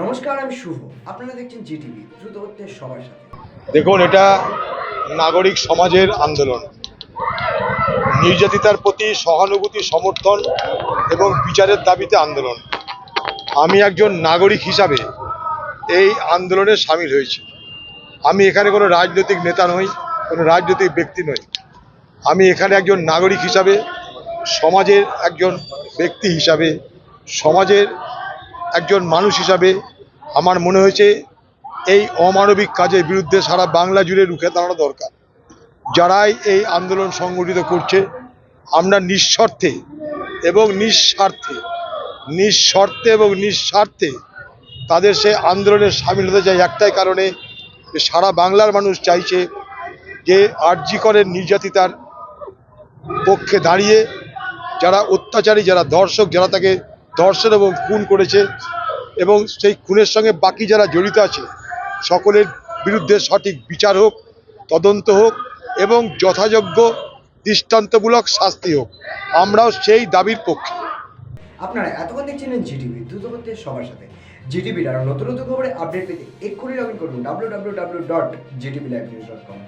নমস্কার, আমি শুভ। আপনারা দেখছেন দ্রুত হচ্ছে সবার সাথে। দেখুন, এটা নাগরিক সমাজের আন্দোলন। নির্যাতিতার প্রতি সহানুভূতি, সমর্থন এবং বিচারের দাবিতে আন্দোলন। আমি একজন নাগরিক হিসাবে এই আন্দোলনে সামিল হয়েছি। আমি এখানে কোনো রাজনৈতিক নেতা নই, কোনো রাজনৈতিক ব্যক্তি নই। আমি এখানে একজন নাগরিক হিসাবে, সমাজের একজন ব্যক্তি হিসাবে, সমাজের একজন মানুষ হিসাবে আমার মনে হয়েছে এই অমানবিক কাজের বিরুদ্ধে সারা বাংলা জুড়ে রুখে দাঁড়ানো দরকার। যারাই এই আন্দোলন সংগঠিত করছে, আমরা নিঃস্বার্থে এবং নিঃস্বার্থে, নিঃশর্তে এবং নিঃস্বার্থে তাদের সে আন্দোলনে সামিল হতে চাই একটাই কারণে সারা বাংলার মানুষ চাইছে যে আরজি করেন নির্যাতিতার পক্ষে দাঁড়িয়ে যারা অত্যাচারী, যারা ধর্ষক যারা তাকে ধর্ষণ এবং খুন করেছে এবং সেই খুনের সঙ্গে বাকি যারা জড়িত আছে, সকলের বিরুদ্ধে সঠিক বিচার হোক, তদন্ত হোক এবং যথাযোগ্য দৃষ্টান্তমূলক শাস্তি হোক। আমরাও সেই দাবির পক্ষে। আপনারা এতক্ষণ দেখছিলেন জিটিভি, দ্রুত হচ্ছে সবার সাথে। জিটিভির আরও নতুন নতুন খবরে আপডেট পেতে এক্ষুনি লগ ইন করুন W W W dot Zee TV live news dot com